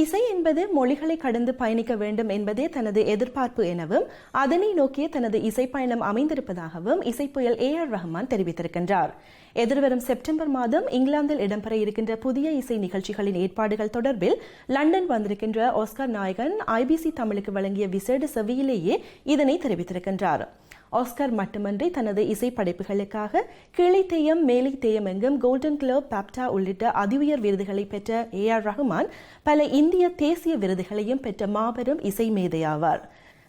இசை என்பது மொழிகளை கடந்து பயணிக்க வேண்டும் என்பதே தனது எதிர்பார்ப்பு எனவும் அதனை நோக்கிய தனது இசை பயணம் அமைந்திருப்பதாகவும் இசைப்புயல் ஏ ஆர் ரஹ்மான் தெரிவித்திருக்கின்றார். எதிர்வரும் செப்டம்பர் மாதம் இங்கிலாந்தில் இடம்பெற இருக்கின்ற புதிய இசை நிகழ்ச்சிகளின் ஏற்பாடுகள் தொடர்பில் லண்டன் வந்திருக்கின்ற ஆஸ்கர் நாயகன் ஐபிசி தமிழுக்கு வழங்கிய விசேட செவியிலேயே இதனை தெரிவித்திருக்கின்றார். ஆஸ்கர் மட்டுமன்றி தனது இசை படைப்புகளுக்காக மேலை தேயம் எங்கும் கோல்டன் கிளப் பாப்டா உள்ளிட்ட அதிஉயர் விருதுகளை பெற்ற ஏ ஆர் ரஹ்மான் பல இந்திய தேசிய விருதுகளையும் பெற்ற மாபெரும் இசை மேதையாவார்.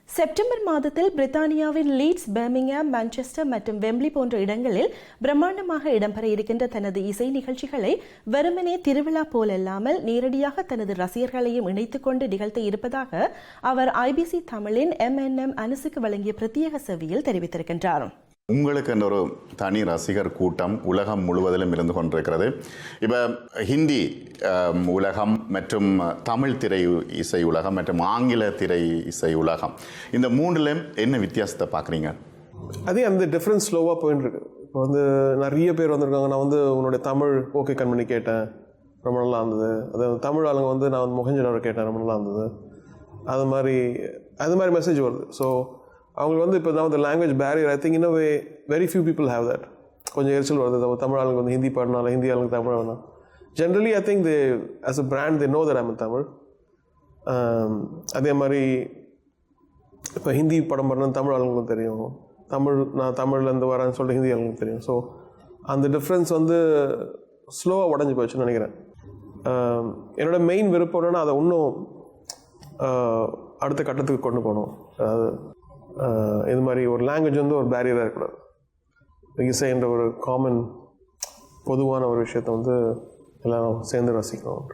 செப்டம்பர் மாதத்தில் பிரித்தானியாவின் லீட்ஸ் பெர்மிங்ஹாம் மான்செஸ்டர் மற்றும் வெம்ப்லி போன்ற இடங்களில் பிரம்மாண்டமாக இடம்பெற இருக்கின்ற தனது இசை நிகழ்ச்சிகளை வெறுமனே திருவிழா போலல்லாமல் நேரடியாக தனது ரசிகர்களையும் இணைத்துக் கொண்டு நிகழ்த்த இருப்பதாக அவர் ஐபிசி தமிழின் எம்என்எம் அனுசுக்கு வழங்கிய பிரத்யேக செவியில் தெரிவித்திருக்கின்றார். உங்களுக்கு என்ற ஒரு தனி ரசிகர் கூட்டம் உலகம் முழுவதிலும் இருந்து கொண்டிருக்கிறது. இப்போ ஹிந்தி உலகம் மற்றும் தமிழ் திரை இசை உலகம் மற்றும் ஆங்கில திரை இசை உலகம் இந்த மூணுலையும் என்ன வித்தியாசத்தை பார்க்குறீங்க? அதே அந்த டிஃப்ரென்ஸ் ஸ்லோவாக போயின்னு இருக்கு இப்போ வந்து நிறைய பேர் வந்திருக்காங்க. நான் வந்து உன்னுடைய தமிழ் ஓகே கண்மணி கேட்டேன். ரொம்ப நல்லா இருந்தது. அது தமிழ் ஆளுங்க வந்து நான் வந்து முகஞ்சனவர் கேட்டேன். ரொம்ப நல்லா இருந்தது. அது மாதிரி அது மாதிரி மெசேஜ் வருது. ஸோ அவங்களுக்கு வந்து இப்போ நான் வந்து language barrier I think anyway very few people have that கொஞ்சம் எரிச்சல் வருது. தமிழ் ஆளுங்க வந்து ஹிந்தி பாடினால ஹிந்தி ஆளுங்க தமிழ் வேணாம் generally I think they as a brand they know that I'm Tamil அதே மாதிரி இப்போ ஹிந்தி படம் பண்ண தமிழ் ஆளுங்களுக்கும் தெரியும். தமிழ் நான் தமிழ்லேருந்து வரேன்னு சொல்லிட்டு ஹிந்தி ஆளுங்களுக்கு தெரியும். ஸோ அந்த டிஃப்ரென்ஸ் வந்து ஸ்லோவாக உடஞ்சி போச்சுன்னு நினைக்கிறேன். Um, என்னோட மெயின் விருப்பம் என்னென்னா அதை இன்னும் uh, அடுத்த கட்டத்துக்கு கொண்டு போகணும். அதாவது இது மாதிரி ஒரு லாங்குவேஜ் வந்து ஒரு பேரியராக இருக்கக்கூடாது. இசை என்ற ஒரு காமன் பொதுவான ஒரு விஷயத்த வந்து எல்லாரும் சேர்ந்து ரசிக்கணும்.